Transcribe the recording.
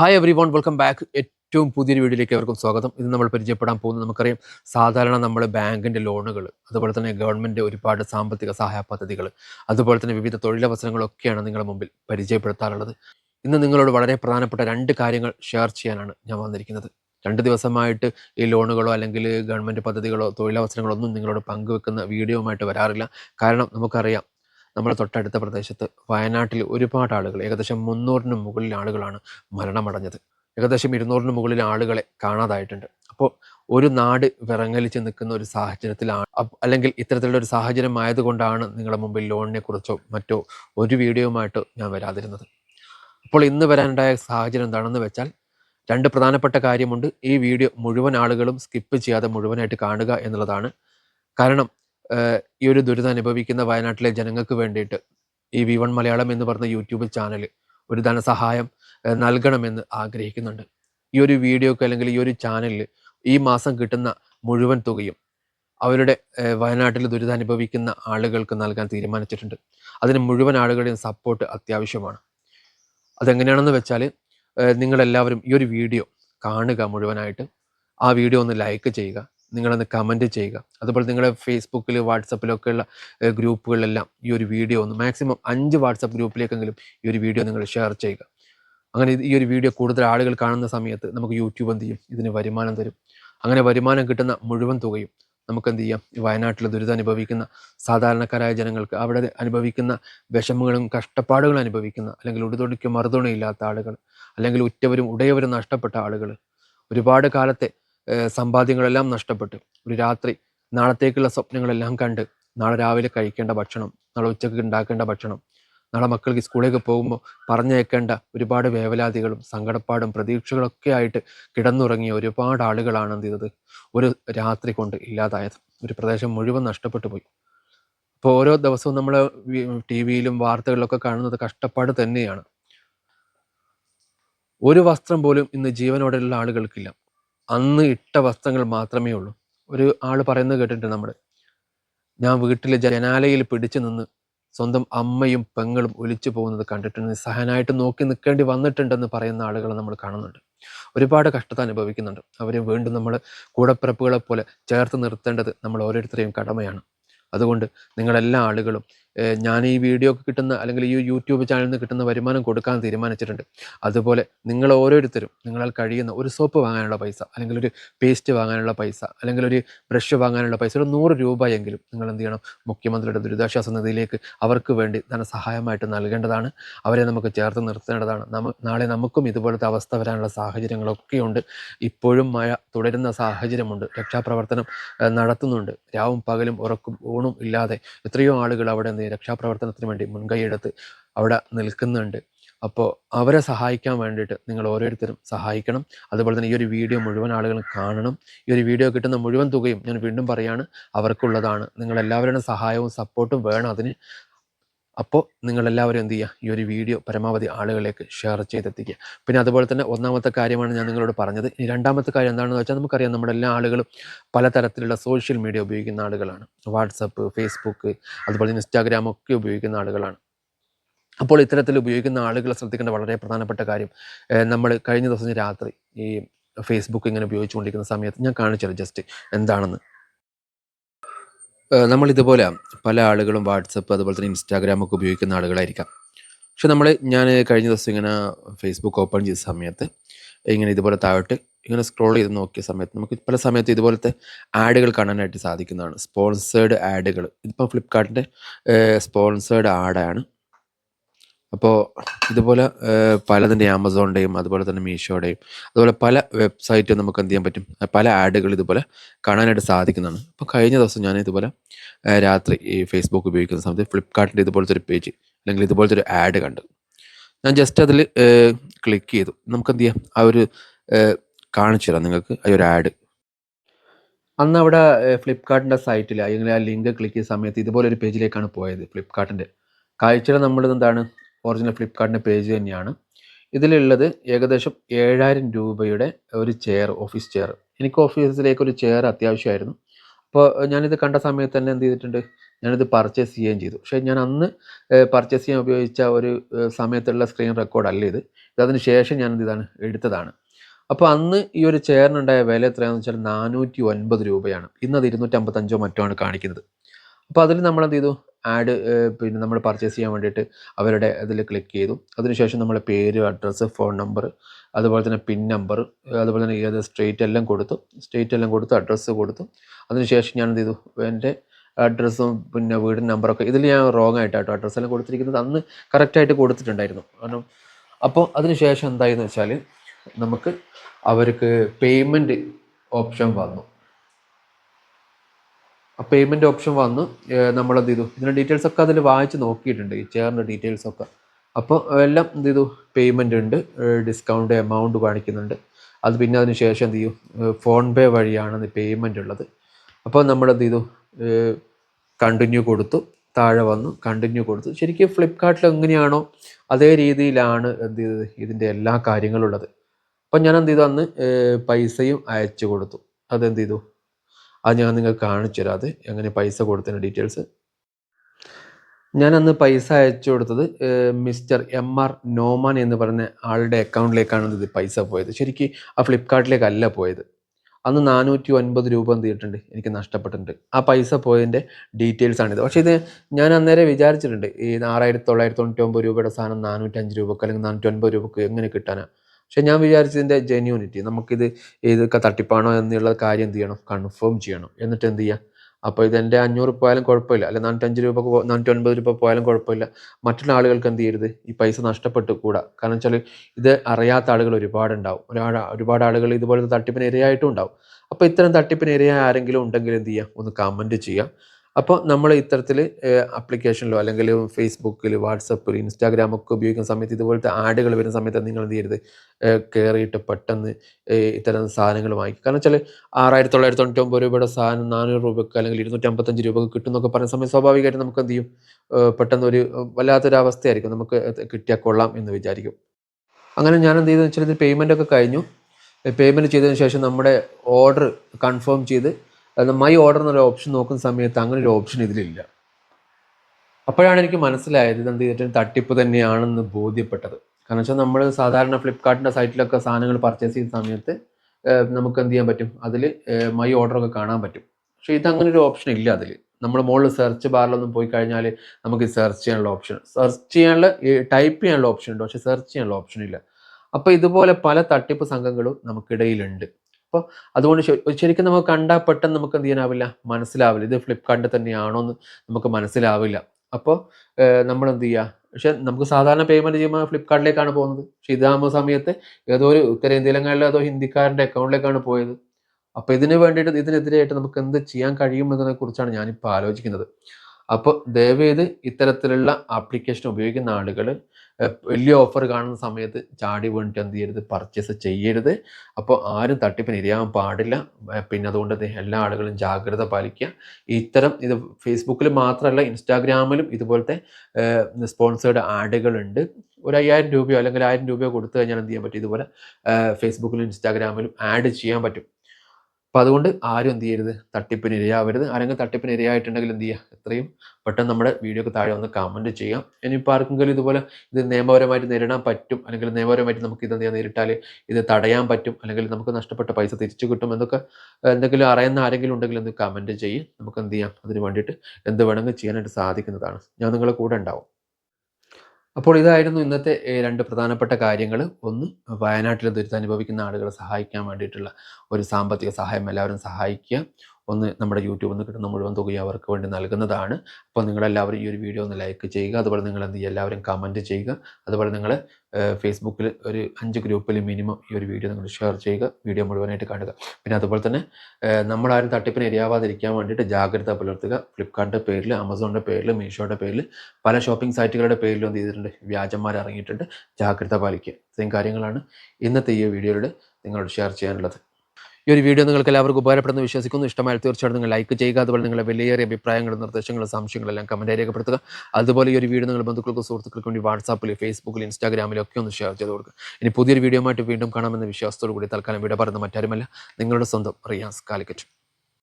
Hi everyone welcome back ഏറ്റവും പുതിയൊരു വീഡിയോയിലേക്ക് അവർക്കും സ്വാഗതം. ഇന്ന് നമ്മൾ പരിചയപ്പെടാൻ പോകുന്നത് നമുക്കറിയാം സാധാരണ നമ്മൾ ബാങ്കിന്റെ ലോണുകൾ അതുപോലെ തന്നെ ഗവൺമെന്റ് ഒരുപാട് സാമ്പത്തിക സഹായ പദ്ധതികൾ അതുപോലെ തന്നെ വിവിധ തൊഴിലവസരങ്ങളൊക്കെയാണ് നിങ്ങളുടെ മുമ്പിൽ പരിചയപ്പെടുത്താറുള്ളത്. ഇന്ന് നിങ്ങളോട് വളരെ പ്രധാനപ്പെട്ട രണ്ട് കാര്യങ്ങൾ ഷെയർ ചെയ്യാനാണ് ഞാൻ വന്നിരിക്കുന്നത്. രണ്ട് ദിവസമായിട്ട് ഈ ലോണുകളോ അല്ലെങ്കിൽ ഗവൺമെന്റ് പദ്ധതികളോ തൊഴിലവസരങ്ങളോ ഒന്നും നിങ്ങളോട് പങ്കുവെക്കുന്ന വീഡിയോ ആയിട്ട് വരാറില്ല. കാരണം നമുക്കറിയാം നമ്മുടെ തൊട്ടടുത്ത പ്രദേശത്ത് വയനാട്ടിൽ ഒരുപാട് ആളുകൾ ഏകദേശം മുന്നൂറിന് മുകളിൽ ആളുകളാണ് മരണമടഞ്ഞത്. ഏകദേശം ഇരുന്നൂറിന് മുകളിൽ ആളുകളെ കാണാതായിട്ടുണ്ട്. അപ്പോൾ ഒരു നാട് വിറങ്ങലിച്ച് നിൽക്കുന്ന ഒരു സാഹചര്യത്തിലാണ് അല്ലെങ്കിൽ ഇത്തരത്തിലുള്ള ഒരു സാഹചര്യം ആയതുകൊണ്ടാണ് നിങ്ങളുടെ മുമ്പിൽ ലോണിനെ കുറിച്ചോ മറ്റോ ഒരു വീഡിയോയുമായിട്ട് ഞാൻ വരാതിരുന്നത്. അപ്പോൾ ഇന്ന് വരാനുണ്ടായ സാഹചര്യം എന്താണെന്ന് വെച്ചാൽ രണ്ട് പ്രധാനപ്പെട്ട കാര്യമുണ്ട്. ഈ വീഡിയോ മുഴുവൻ ആളുകളും സ്കിപ്പ് ചെയ്യാതെ മുഴുവനായിട്ട് കാണുക എന്നുള്ളതാണ്. കാരണം ഈ ഒരു ദുരിതം അനുഭവിക്കുന്ന വയനാട്ടിലെ ജനങ്ങൾക്ക് വേണ്ടിയിട്ട് ഈ വി വൺ മലയാളം എന്ന് പറഞ്ഞ യൂട്യൂബ് ചാനൽ ഒരു ധനസഹായം നൽകണമെന്ന് ആഗ്രഹിക്കുന്നുണ്ട്. ഈ ഒരു വീഡിയോക്ക് അല്ലെങ്കിൽ ഈ ഒരു ചാനലിൽ ഈ മാസം കിട്ടുന്ന മുഴുവൻ തുകയും അവരുടെ വയനാട്ടിൽ ദുരിതം അനുഭവിക്കുന്ന ആളുകൾക്ക് നൽകാൻ തീരുമാനിച്ചിട്ടുണ്ട്. അതിന് മുഴുവൻ ആളുകളുടെയും സപ്പോർട്ട് അത്യാവശ്യമാണ്. അതെങ്ങനെയാണെന്ന് വെച്ചാൽ നിങ്ങളെല്ലാവരും ഈ ഒരു വീഡിയോ കാണുക മുഴുവനായിട്ട്. ആ വീഡിയോ ഒന്ന് ലൈക്ക് ചെയ്യുക. നിങ്ങളൊന്ന് കമന്റ് ചെയ്യുക. അതുപോലെ നിങ്ങളുടെ ഫേസ്ബുക്കിൽ വാട്സപ്പിലൊക്കെ ഉള്ള ഗ്രൂപ്പുകളിലെല്ലാം ഈ ഒരു വീഡിയോ ഒന്ന് മാക്സിമം അഞ്ച് വാട്സപ്പ് ഗ്രൂപ്പിലേക്കെങ്കിലും ഈ ഒരു വീഡിയോ നിങ്ങൾ ഷെയർ ചെയ്യുക. അങ്ങനെ ഈ ഒരു വീഡിയോ കൂടുതൽ ആളുകൾ കാണുന്ന സമയത്ത് നമുക്ക് യൂട്യൂബ് എന്ത് ചെയ്യും? ഇതിന് വരുമാനം തരും. അങ്ങനെ വരുമാനം കിട്ടുന്ന മുഴുവൻ തുകയും നമുക്ക് എന്ത് ചെയ്യാം? വയനാട്ടിൽ ദുരിതം അനുഭവിക്കുന്ന സാധാരണക്കാരായ ജനങ്ങൾക്ക് അവിടെ അനുഭവിക്കുന്ന വിഷമങ്ങളും കഷ്ടപ്പാടുകളും അനുഭവിക്കുന്ന അല്ലെങ്കിൽ ഉടുതൊടിക്ക് മറുതുണയില്ലാത്ത ആളുകൾ അല്ലെങ്കിൽ ഉറ്റവരും ഉടയവരും നഷ്ടപ്പെട്ട ആളുകൾ ഒരുപാട് കാലത്തെ സമ്പാദ്യങ്ങളെല്ലാം നഷ്ടപ്പെട്ട്. ഒരു രാത്രി നാളത്തേക്കുള്ള സ്വപ്നങ്ങളെല്ലാം കണ്ട് നാളെ രാവിലെ കഴിക്കേണ്ട ഭക്ഷണം നാളെ ഉച്ചയ്ക്ക് ഉണ്ടാക്കേണ്ട ഭക്ഷണം നാളെ മക്കൾക്ക് സ്കൂളിലേക്ക് പോകുമ്പോൾ പറഞ്ഞേക്കേണ്ട ഒരുപാട് വേവലാതികളും സങ്കടപ്പാടും പ്രതീക്ഷകളൊക്കെ ആയിട്ട് കിടന്നുറങ്ങിയ ഒരുപാട് ആളുകളാണ് എന്ത് ചെയ്തത്? ഒരു രാത്രി കൊണ്ട് ഇല്ലാതായത്. ഒരു പ്രദേശം മുഴുവൻ നഷ്ടപ്പെട്ടു പോയി. അപ്പോൾ ഓരോ ദിവസവും നമ്മൾ ടി വിയിലും വാർത്തകളിലൊക്കെ കാണുന്നത് കഷ്ടപ്പാട് തന്നെയാണ്. ഒരു വസ്ത്രം പോലും ഇന്ന് ജീവനോടെയുള്ള ആളുകൾക്കില്ല. അന്ന് ഇട്ട വസ്ത്രങ്ങൾ മാത്രമേ ഉള്ളൂ. ഒരു ആൾ പറയുന്നത് കേട്ടിട്ടുണ്ട് നമ്മൾ ഞാൻ വീട്ടിലെ ജനാലയിൽ പിടിച്ചു നിന്ന് സ്വന്തം അമ്മയും പെങ്ങളും ഒലിച്ചു പോകുന്നത് കണ്ടിട്ടുണ്ട്. സഹനായിട്ട് നോക്കി നിൽക്കേണ്ടി വന്നിട്ടുണ്ടെന്ന് പറയുന്ന ആളുകളെ നമ്മൾ കാണുന്നുണ്ട്. ഒരുപാട് കഷ്ടത അനുഭവിക്കുന്നുണ്ട്. അവരെ വീണ്ടും നമ്മൾ കൂടപ്പിറപ്പുകളെ പോലെ ചേർത്ത് നിർത്തേണ്ടത് നമ്മൾ ഓരോരുത്തരെയും കടമയാണ്. അതുകൊണ്ട് നിങ്ങളെല്ലാ ആളുകളും ഞാൻ ഈ വീഡിയോ ഒക്കെ കിട്ടുന്ന അല്ലെങ്കിൽ ഈ യൂട്യൂബ് ചാനലിൽ നിന്ന് കിട്ടുന്ന വരുമാനം കൊടുക്കാൻ തീരുമാനിച്ചിട്ടുണ്ട്. അതുപോലെ നിങ്ങൾ ഓരോരുത്തരും നിങ്ങളാൽ കഴിയുന്ന ഒരു സോപ്പ് വാങ്ങാനുള്ള പൈസ അല്ലെങ്കിൽ ഒരു പേസ്റ്റ് വാങ്ങാനുള്ള പൈസ അല്ലെങ്കിൽ ഒരു ബ്രഷ് വാങ്ങാനുള്ള പൈസ ഒരു നൂറ് രൂപയെങ്കിലും നിങ്ങൾ എന്ത് ചെയ്യണം? മുഖ്യമന്ത്രിയുടെ ദുരിതാശ്വാസ നിധിയിലേക്ക് അവർക്ക് വേണ്ടി ധനസഹായമായിട്ട് നൽകേണ്ടതാണ്. അവരെ നമുക്ക് ചേർത്ത് നിർത്തേണ്ടതാണ്. നാളെ നമുക്കും ഇതുപോലത്തെ അവസ്ഥ വരാനുള്ള സാഹചര്യങ്ങളൊക്കെയുണ്ട്. ഇപ്പോഴും മഴ തുടരുന്ന സാഹചര്യമുണ്ട്. രക്ഷാപ്രവർത്തനം നടത്തുന്നുണ്ട്. രാവും പകലും ഉറക്കും ഊണും ഇല്ലാതെ എത്രയോ ആളുകൾ അവിടെ നിന്ന് രക്ഷാപ്രവർത്തനത്തിന് വേണ്ടി മുൻകൈയെടുത്ത് അവിടെ നിൽക്കുന്നുണ്ട്. അപ്പോൾ അവരെ സഹായിക്കാൻ വേണ്ടിയിട്ട് നിങ്ങൾ ഓരോരുത്തരും സഹായിക്കണം. അതുപോലെ തന്നെ ഈ ഒരു വീഡിയോ മുഴുവൻ ആളുകളും കാണണം. ഈ ഒരു വീഡിയോ കിട്ടുന്ന മുഴുവൻ തുകയും ഞാൻ വീണ്ടും പറയാണ് അവർക്കുള്ളതാണ്. നിങ്ങൾ എല്ലാവരുടെയും സഹായവും സപ്പോർട്ടും വേണം. അതിന് അപ്പോൾ നിങ്ങളെല്ലാവരും എന്ത് ചെയ്യുക? ഈ ഒരു വീഡിയോ പരമാവധി ആളുകളിലേക്ക് ഷെയർ ചെയ്തെത്തിക്കുക. പിന്നെ അതുപോലെ തന്നെ ഒന്നാമത്തെ കാര്യമാണ് ഞാൻ നിങ്ങളോട് പറഞ്ഞത്. ഇനി രണ്ടാമത്തെ കാര്യം എന്താണെന്ന് വെച്ചാൽ നമുക്കറിയാം നമ്മുടെ എല്ലാ ആളുകളും പലതരത്തിലുള്ള സോഷ്യൽ മീഡിയ ഉപയോഗിക്കുന്ന ആളുകളാണ്. വാട്സപ്പ് ഫേസ്ബുക്ക് അതുപോലെ ഇൻസ്റ്റാഗ്രാം ഒക്കെ ഉപയോഗിക്കുന്ന ആളുകളാണ്. അപ്പോൾ ഇത്തരത്തിൽ ഉപയോഗിക്കുന്ന ആളുകളെ ശ്രദ്ധിക്കേണ്ട വളരെ പ്രധാനപ്പെട്ട കാര്യം നമ്മൾ കഴിഞ്ഞ ദിവസം രാത്രി ഈ ഫേസ്ബുക്ക് ഇങ്ങനെ ഉപയോഗിച്ചുകൊണ്ടിരിക്കുന്ന സമയത്ത് ഞാൻ കാണിച്ചത് ജസ്റ്റ് എന്താണെന്ന്. നമ്മൾ ഇതുപോലെ പല ആളുകളും വാട്സപ്പ് അതുപോലെ തന്നെ ഇൻസ്റ്റാഗ്രാം ഒക്കെ ഉപയോഗിക്കുന്ന ആളുകളായിരിക്കാം. പക്ഷെ നമ്മൾ ഞാൻ കഴിഞ്ഞ ദിവസം ഇങ്ങനെ ഫേസ്ബുക്ക് ഓപ്പൺ ചെയ്ത സമയത്ത് ഇങ്ങനെ ഇതുപോലെ താഴോട്ട് ഇങ്ങനെ സ്ക്രോൾ ചെയ്ത് നോക്കിയ സമയത്ത് നമുക്ക് പല സമയത്ത് ഇതുപോലത്തെ ആഡുകൾ കാണാനായിട്ട് സാധിക്കുന്നതാണ്. സ്പോൺസേഡ് ആഡുകൾ. ഇതിപ്പോൾ ഫ്ലിപ്കാർട്ടിന്റെ സ്പോൺസേഡ് ആഡാണ്. അപ്പോൾ ഇതുപോലെ പലതിന്റെ ആമസോണിന്റെയും അതുപോലെ തന്നെ മീഷോയുടെയും അതുപോലെ പല വെബ്സൈറ്റും നമുക്ക് എന്ത് ചെയ്യാൻ പറ്റും? പല ആഡുകൾ ഇതുപോലെ കാണാനായിട്ട് സാധിക്കുന്നതാണ്. അപ്പോൾ കഴിഞ്ഞ ദിവസം ഞാൻ ഇതുപോലെ രാത്രി ഈ ഫേസ്ബുക്ക് ഉപയോഗിക്കുന്ന സമയത്ത് ഫ്ലിപ്കാർട്ടിന്റെ ഇതുപോലത്തെ ഒരു പേജ് അല്ലെങ്കിൽ ഇതുപോലത്തെ ഒരു ആഡ് കണ്ടു. ഞാൻ ജസ്റ്റ് അതിൽ ക്ലിക്ക് ചെയ്തു. നമുക്ക് എന്ത് ചെയ്യാം? ആ ഒരു കാണിച്ചു തരാം നിങ്ങൾക്ക് ആ ഒരു ആഡ്. അന്ന് അവിടെ ഫ്ലിപ്കാർട്ടിന്റെ സൈറ്റിൽ അല്ലെങ്കിൽ ആ ലിങ്ക് ക്ലിക്ക് ചെയ്ത സമയത്ത് ഇതുപോലെ ഒരു പേജിലേക്കാണ് പോയത് ഫ്ലിപ്കാർട്ടിന്റെ കാഴ്ചയിൽ നമ്മൾ എന്താണ് ഒറിജിനൽ ഫ്ലിപ്കാർട്ടിന്റെ പേജ് തന്നെയാണ്. ഇതിലുള്ളത് ഏകദേശം ഏഴായിരം രൂപയുടെ ഒരു ചെയർ ഓഫീസ് ചെയർ എനിക്ക് ഓഫീസിലേക്ക് ഒരു ചെയർ അത്യാവശ്യമായിരുന്നു. അപ്പോൾ ഞാനിത് കണ്ട സമയത്ത് തന്നെ എന്ത് ചെയ്തിട്ടുണ്ട്? ഞാനിത് പർച്ചേസ് ചെയ്യുകയും ചെയ്തു. പക്ഷേ ഞാൻ അന്ന് പർച്ചേസ് ചെയ്യാൻ ഉപയോഗിച്ച ഒരു സമയത്തുള്ള സ്ക്രീൻ റെക്കോർഡല്ല ഇത്. ഇതതിന് ശേഷം ഞാൻ ഇതാണ് എടുത്തതാണ്. അപ്പോൾ അന്ന് ഈ ഒരു ചെയറിനുണ്ടായ വില എത്രയാണെന്ന് വെച്ചാൽ നാനൂറ്റി ഒൻപത് രൂപയാണ്. ഇന്നത് ഇരുന്നൂറ്റമ്പത്തഞ്ചോ മറ്റോ ആണ് കാണിക്കുന്നത്. അപ്പോൾ അതിൽ നമ്മൾ എന്ത് ചെയ്തു? ആഡ് പിന്നെ നമ്മൾ പർച്ചേസ് ചെയ്യാൻ വേണ്ടിയിട്ട് അവരുടെ ഇതിൽ ക്ലിക്ക് ചെയ്തു. അതിനുശേഷം നമ്മൾ പേര് അഡ്രസ്സ് ഫോൺ നമ്പർ അതുപോലെ തന്നെ പിൻ നമ്പർ അതുപോലെ തന്നെ ഏത് സ്ട്രേറ്റ് എല്ലാം കൊടുത്തു. സ്റ്റേറ്റ് എല്ലാം കൊടുത്തു അഡ്രസ്സ് കൊടുത്തു. അതിനുശേഷം ഞാൻ എന്ത് ചെയ്തു? എന്റെ അഡ്രസ്സും പിന്നെ വീടിന്റെ നമ്പറൊക്കെ ഇതിൽ ഞാൻ റോങ് ആയിട്ടാട്ടോ അഡ്രസ്സ് എല്ലാം കൊടുത്തിരിക്കുന്നത് അന്ന് കറക്റ്റായിട്ട് കൊടുത്തിട്ടുണ്ടായിരുന്നു. കാരണം അപ്പോൾ അതിനുശേഷം എന്തായെന്ന് വെച്ചാൽ നമുക്ക് അവർക്ക് പേയ്മെന്റ് ഓപ്ഷൻ വന്നു. പേയ്മെന്റ് ഓപ്ഷൻ വന്നു. നമ്മൾ എന്ത് ചെയ്തു? ഇതിന്റെ ഡീറ്റെയിൽസ് ഒക്കെ അതിൽ വായിച്ച് നോക്കിയിട്ടുണ്ട്. ഈ ചെയറിന്റെ ഡീറ്റെയിൽസ് ഒക്കെ. അപ്പോൾ എല്ലാം എന്ത് ചെയ്തു? പേയ്മെന്റ് ഉണ്ട്. ഡിസ്കൗണ്ട് എമൗണ്ട് കാണിക്കുന്നുണ്ട്. അത് പിന്നെ അതിന് ശേഷം എന്ത് ചെയ്യും? ഫോൺ പേ വഴിയാണ് പേയ്മെന്റ് ഉള്ളത്. അപ്പോൾ നമ്മൾ എന്ത് ചെയ്തു കണ്ടിന്യൂ കൊടുത്തു. താഴെ വന്നു. കണ്ടിന്യൂ കൊടുത്തു. ശരിക്കും ഫ്ലിപ്കാർട്ടിൽ എങ്ങനെയാണോ അതേ രീതിയിലാണ് എന്ത് ചെയ്തത്? ഇതിന്റെ എല്ലാ കാര്യങ്ങളും ഉള്ളത് അപ്പം ഞാൻ എന്ത് ചെയ്തു? അന്ന് പൈസയും അയച്ചു കൊടുത്തു. അതെന്ത് ചെയ്തു? അത് ഞാൻ നിങ്ങൾക്ക് കാണിച്ചു തരാം. അത് എങ്ങനെ പൈസ കൊടുത്തതിന്റെ ഡീറ്റെയിൽസ് ഞാൻ അന്ന് പൈസ അയച്ചു കൊടുത്തത് മിസ്റ്റർ എം ആർ നോമാൻ എന്ന് പറഞ്ഞ ആളുടെ അക്കൗണ്ടിലേക്കാണ് ഇത് പൈസ പോയത്. ശരിക്കും ആ ഫ്ലിപ്കാർട്ടിലേക്കല്ല പോയത്. അന്ന് നാനൂറ്റി ഒൻപത് രൂപ എന്ത് ചെയ്തിട്ടുണ്ട്? എനിക്ക് നഷ്ടപ്പെട്ടിട്ടുണ്ട്. ആ പൈസ പോയതിന്റെ ഡീറ്റെയിൽസ് ആണിത് പക്ഷേ ഇത് ഞാൻ അന്നേരം വിചാരിച്ചിട്ടുണ്ട് ഈ ആറായിരത്തി തൊള്ളായിരത്തി തൊണ്ണൂറ്റി ഒമ്പത് രൂപയുടെ സാധനം നാനൂറ്റഞ്ച് രൂപക്ക് അല്ലെങ്കിൽ നാനൂറ്റി ഒൻപത് രൂപക്ക് എങ്ങനെ കിട്ടാനാണ് പക്ഷെ ഞാൻ വിചാരിച്ചതിന്റെ ജെന്യൂനിറ്റി നമുക്കിത് ഇതൊക്കെ തട്ടിപ്പാണോ എന്നുള്ള കാര്യം എന്ത് ചെയ്യണം? കൺഫേം ചെയ്യണം. എന്നിട്ട് എന്ത് ചെയ്യാം? അപ്പോൾ ഇതെന്റെ അഞ്ഞൂറ് പോയാലും കുഴപ്പമില്ല. അല്ലെ നാനൂറ്റഞ്ച് രൂപ നാനൂറ്റൊൻപത് രൂപ പോയാലും കുഴപ്പമില്ല. മറ്റുള്ള ആളുകൾക്ക് എന്ത് ചെയ്യരുത്? ഈ പൈസ നഷ്ടപ്പെട്ട് കൂടാ. കാരണം വെച്ചാൽ ഇത് അറിയാത്ത ആളുകൾ ഒരുപാടുണ്ടാവും ഒരാൾ ഒരുപാട് ആളുകൾ ഇതുപോലത്തെ തട്ടിപ്പിന് ഇരയായിട്ടും ഉണ്ടാവും. അപ്പോൾ ഇത്തരം തട്ടിപ്പിന് ഇരയായ ആരെങ്കിലും ഉണ്ടെങ്കിൽ എന്ത് ചെയ്യുക ഒന്ന് കമന്റ് ചെയ്യാം. അപ്പോൾ നമ്മൾ ഇത്തരത്തിൽ ആപ്ലിക്കേഷനിലോ അല്ലെങ്കിൽ ഫേസ്ബുക്കിൽ വാട്സപ്പിൽ ഇൻസ്റ്റാഗ്രാം ഒക്കെ ഉപയോഗിക്കുന്ന സമയത്ത് ഇതുപോലത്തെ ആഡുകൾ വരുന്ന സമയത്ത് നിങ്ങൾ എന്ത് ചെയ്യരുത്? കയറിയിട്ട് പെട്ടെന്ന് ഇത്തരം സാധനങ്ങൾ വാങ്ങിക്കും കാരണം വെച്ചാൽ ആറായിരത്തി തൊള്ളായിരത്തി തൊണ്ണൂറ്റി ഒമ്പത് രൂപയുടെ സാധനം നാനൂറ് രൂപയ്ക്ക് അല്ലെങ്കിൽ ഇരുന്നൂറ്റി അമ്പത്തഞ്ച് രൂപയ്ക്ക് കിട്ടും എന്നൊക്കെ പറയുന്ന സമയത്ത് സ്വാഭാവികമായിട്ട് നമുക്ക് എന്ത് ചെയ്യും? പെട്ടെന്ന് ഒരു വല്ലാത്തൊരു അവസ്ഥയായിരിക്കും. നമുക്ക് കിട്ടിയാൽ കൊള്ളാം എന്ന് വിചാരിക്കും. അങ്ങനെ ഞാൻ എന്ത് ചെയ്തെന്ന് വെച്ചാൽ ഇത് പേയ്മെന്റ് ഒക്കെ കഴിഞ്ഞു. പേയ്മെന്റ് ചെയ്തതിന് ശേഷം നമ്മുടെ ഓർഡർ കൺഫേം ചെയ്ത് മൈ ഓർഡർ എന്നൊരു ഓപ്ഷൻ നോക്കുന്ന സമയത്ത് അങ്ങനെ ഒരു ഓപ്ഷൻ ഇതിലില്ല. അപ്പോഴാണ് എനിക്ക് മനസ്സിലായത് ഇത് എന്ത് ചെയ്തിട്ട് തട്ടിപ്പ് തന്നെയാണെന്ന് ബോധ്യപ്പെട്ടത്. കാരണം വെച്ചാൽ നമ്മൾ സാധാരണ ഫ്ലിപ്കാർട്ടിന്റെ സൈറ്റിലൊക്കെ സാധനങ്ങൾ പർച്ചേസ് ചെയ്യുന്ന സമയത്ത് നമുക്ക് എന്ത് ചെയ്യാൻ പറ്റും? അതിൽ മൈ ഓർഡറൊക്കെ കാണാൻ പറ്റും. പക്ഷേ ഇത് അങ്ങനെ ഒരു ഓപ്ഷൻ ഇല്ല അതിൽ നമ്മൾ മുകളിൽ സെർച്ച് ബാറിലൊന്നും പോയി കഴിഞ്ഞാൽ നമുക്ക് സെർച്ച് ചെയ്യാനുള്ള ഓപ്ഷൻ സെർച്ച് ചെയ്യാനുള്ള ടൈപ്പ് ചെയ്യാനുള്ള ഓപ്ഷൻ ഉണ്ട്. പക്ഷേ സെർച്ച് ചെയ്യാനുള്ള ഓപ്ഷൻ ഇല്ല. അപ്പോൾ ഇതുപോലെ പല തട്ടിപ്പ് സംഘങ്ങളും നമുക്കിടയിലുണ്ട്. അപ്പോൾ അതുകൊണ്ട് ശരിക്കും നമുക്ക് കണ്ടാൽ പെട്ടെന്ന് നമുക്ക് എന്ത് ചെയ്യാനാവില്ല? മനസ്സിലാവില്ല. ഇത് ഫ്ലിപ്കാർട്ടിൽ തന്നെയാണോ എന്ന് നമുക്ക് മനസ്സിലാവില്ല. അപ്പോൾ നമ്മൾ എന്ത് ചെയ്യുക പക്ഷെ നമുക്ക് സാധാരണ പേയ്മെന്റ് ചെയ്യുമ്പോൾ ഫ്ലിപ്കാർട്ടിലേക്കാണ് പോകുന്നത്. പക്ഷെ ഇതാകുമ്പോൾ സമയത്ത് ഏതോ ഒരു ഉത്തരേന്ത്യയിലെങ്ങാനും അതോ ഹിന്ദിക്കാരന്റെ അക്കൗണ്ടിലേക്കാണ് പോയത്. അപ്പോൾ ഇതിന് വേണ്ടിയിട്ട് ഇതിനെതിരെയായിട്ട് നമുക്ക് എന്ത് ചെയ്യാൻ കഴിയും എന്നതിനെ കുറിച്ചാണ് ഞാനിപ്പോൾ ആലോചിക്കുന്നത്. അപ്പോൾ ദയവേത് ഇത്തരത്തിലുള്ള ആപ്ലിക്കേഷൻ ഉപയോഗിക്കുന്ന ആളുകൾ വലിയ ഓഫർ കാണുന്ന സമയത്ത് ചാടി വീണിട്ട് എന്ത് ചെയ്യരുത്? പർച്ചേസ് ചെയ്യരുത്. അപ്പോൾ ആരും തട്ടിപ്പിന് ഇരയാൻ പാടില്ല. പിന്നെ അതുകൊണ്ട് എല്ലാ ആളുകളും ജാഗ്രത പാലിക്കുക. ഇത്തരം ഇത് ഫേസ്ബുക്കിൽ മാത്രമല്ല ഇൻസ്റ്റാഗ്രാമിലും ഇതുപോലത്തെ സ്പോൺസേർഡ് ആഡുകളുണ്ട്. ഒരു അയ്യായിരം രൂപയോ അല്ലെങ്കിൽ ആയിരം രൂപയോ കൊടുത്തു കഴിഞ്ഞാൽ എന്ത് ചെയ്യാൻ പറ്റും? ഇതുപോലെ ഫേസ്ബുക്കിലും ഇൻസ്റ്റാഗ്രാമിലും ആഡ് ചെയ്യാൻ പറ്റും. അപ്പോൾ അതുകൊണ്ട് ആരും എന്ത് ചെയ്യരുത് തട്ടിപ്പിന് ഇരയാവരുത്. ആരെങ്കിലും തട്ടിപ്പിന് ഇരയായിട്ടുണ്ടെങ്കിൽ എന്ത് ചെയ്യുക? എത്രയും പെട്ടെന്ന് നമ്മുടെ വീഡിയോക്ക് താഴെ ഒന്ന് കമന്റ് ചെയ്യാം. ഇനിയിപ്പോൾ ആർക്കെങ്കിലും ഇതുപോലെ ഇത് നിയമപരമായിട്ട് നേരിടാൻ പറ്റും അല്ലെങ്കിൽ നിയമപരമായിട്ട് നമുക്ക് ഇത് എന്ത് നേരിട്ടാൽ ഇത് തടയാൻ പറ്റും അല്ലെങ്കിൽ നമുക്ക് നഷ്ടപ്പെട്ട പൈസ തിരിച്ചു കിട്ടും എന്നൊക്കെ എന്തെങ്കിലും അറിയുന്ന ആരെങ്കിലും ഉണ്ടെങ്കിൽ ഒന്ന് കമന്റ് ചെയ്യും. നമുക്ക് എന്ത് ചെയ്യാം? അതിന് വേണ്ടിയിട്ട് എന്ത് വേണമെങ്കിൽ ചെയ്യാനായിട്ട് സാധിക്കുന്നതാണ്. ഞാൻ നിങ്ങളുടെ കൂടെ ഉണ്ടാവും. അപ്പോൾ ഇതായിരുന്നു ഇന്നത്തെ രണ്ട് പ്രധാനപ്പെട്ട കാര്യങ്ങൾ ഒന്ന് വയനാട്ടിൽ ദുരിതമനുഭവിക്കുന്ന ആളുകളെ സഹായിക്കാൻ വേണ്ടിയിട്ടുള്ള ഒരു സാമ്പത്തിക സഹായം എല്ലാവരും സഹായിക്കുക. ഒന്ന് നമ്മുടെ യൂട്യൂബിൽ നിന്ന് കിട്ടുന്ന മുഴുവൻ തുകയും അവർക്ക് വേണ്ടി നൽകുന്നതാണ്. അപ്പോൾ നിങ്ങളെല്ലാവരും ഈ ഒരു വീഡിയോ ഒന്ന് ലൈക്ക് ചെയ്യുക. അതുപോലെ നിങ്ങൾ എന്ത് ചെയ്യുക? എല്ലാവരും കമന്റ് ചെയ്യുക. അതുപോലെ നിങ്ങൾ ഫേസ്ബുക്കിൽ ഒരു അഞ്ച് ഗ്രൂപ്പിൽ മിനിമം ഈ ഒരു വീഡിയോ നിങ്ങൾ ഷെയർ ചെയ്യുക. വീഡിയോ മുഴുവനായിട്ട് കാണുക. പിന്നെ അതുപോലെ തന്നെ നമ്മളാരും തട്ടിപ്പിന് ഇരയാവാതിരിക്കാൻ വേണ്ടിയിട്ട് ജാഗ്രത പുലർത്തുക. ഫ്ലിപ്കാർട്ടിന്റെ പേരിൽ ആമസോണിന്റെ പേരിൽ മീഷോയുടെ പേരിൽ പല ഷോപ്പിംഗ് സൈറ്റുകളുടെ പേരിലും എന്ത് ചെയ്തിട്ടുണ്ട്? വ്യാജന്മാർ ഇറങ്ങിയിട്ടുണ്ട്. ജാഗ്രത പാലിക്കുക. ഇത്രയും കാര്യങ്ങളാണ് ഇന്നത്തെ ഈ വീഡിയോയിൽ നിങ്ങളോട് ഷെയർ ചെയ്യാനുള്ളത്. ഈ ഒരു വീഡിയോ നിങ്ങൾക്ക് എല്ലാവർക്കും ഉപകാരപ്പെടുന്ന വിശ്വസിക്കുന്നു. ഇഷ്ടമായാൽ തീർച്ചയായിട്ടും നിങ്ങൾ ലൈക്ക് ചെയ്യുക. അതുപോലെ നിങ്ങളുടെ വിലയേറിയ അഭിപ്രായങ്ങളും നിർദ്ദേശങ്ങളും സംശയങ്ങളെല്ലാം കമന്റായി രേഖപ്പെടുത്തുക. അതുപോലെ ഈ ഒരു വീഡിയോ നിങ്ങൾ ബന്ധുക്കൾക്ക് സുഹൃത്തുക്കൾക്ക് വേണ്ടി വാട്സാപ്പിൽ ഫേസ്ബുക്കിൽ ഇൻസ്റ്റാഗ്രാമിലും ഒക്കെ ഒന്ന് ഷെയർ ചെയ്ത് കൊടുക്കുക. ഇനി പുതിയൊരു വീഡിയോ ആയിട്ട് വീണ്ടും കാണാമെന്ന വിശ്വാസത്തോടു കൂടി തൽക്കാലം വിട പറയുന്ന മറ്റാരുമല്ല. നിങ്ങളുടെ സ്വന്തം റിയാസ് കാലിക്കറ്റ്.